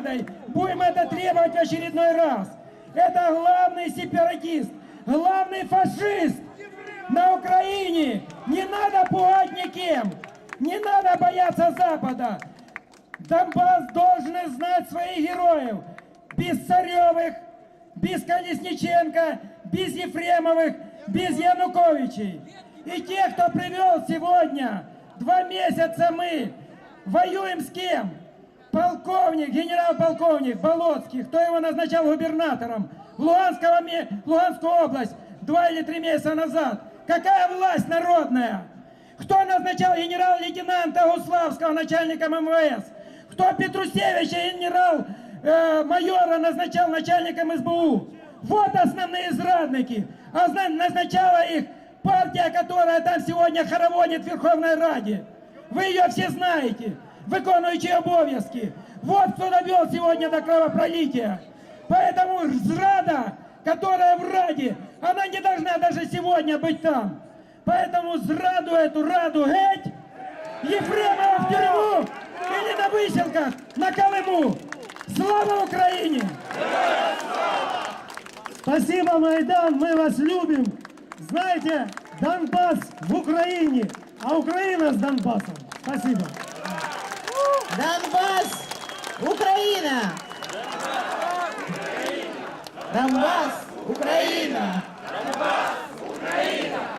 Радой будем это требовать в очередной раз. Это главный сепаратист, главный фашист на Украине. Не надо пугать никем, не надо бояться Запада. Донбасс должен знать своих героев. Без Царевых, без Колесниченко, без Ефремовых, без Януковичей. И те, кто привел сегодня, два месяца мы воюем с кем? Полковник, генерал-полковник Болоцкий, кто его назначал губернатором Луганского, ме- Луганскую область два или три месяца назад. Какая власть народная? Кто назначал генерал-лейтенанта Гуславского начальником МВС? Кто Петрусевича генерал-майора назначал начальником СБУ? Вот основные зрадники. А зна- назначала их партия, которая там сегодня хороводит в Верховной Раде. Ви її всі знаєте, виконуючи обов'язки. Вот кто довел сегодня до кровопролития. Поэтому зрада, которая в Раде, она не должна даже сегодня быть там. Поэтому зраду эту Раду геть, Ефремова в тюрьму или на выселках на Колыму. Слава Украине! Спасибо, Майдан, мы вас любим. Знаете, Донбасс в Украине, а Украина с Донбассом. Спасибо. Донбасс, Украина! Донбасс, Украина!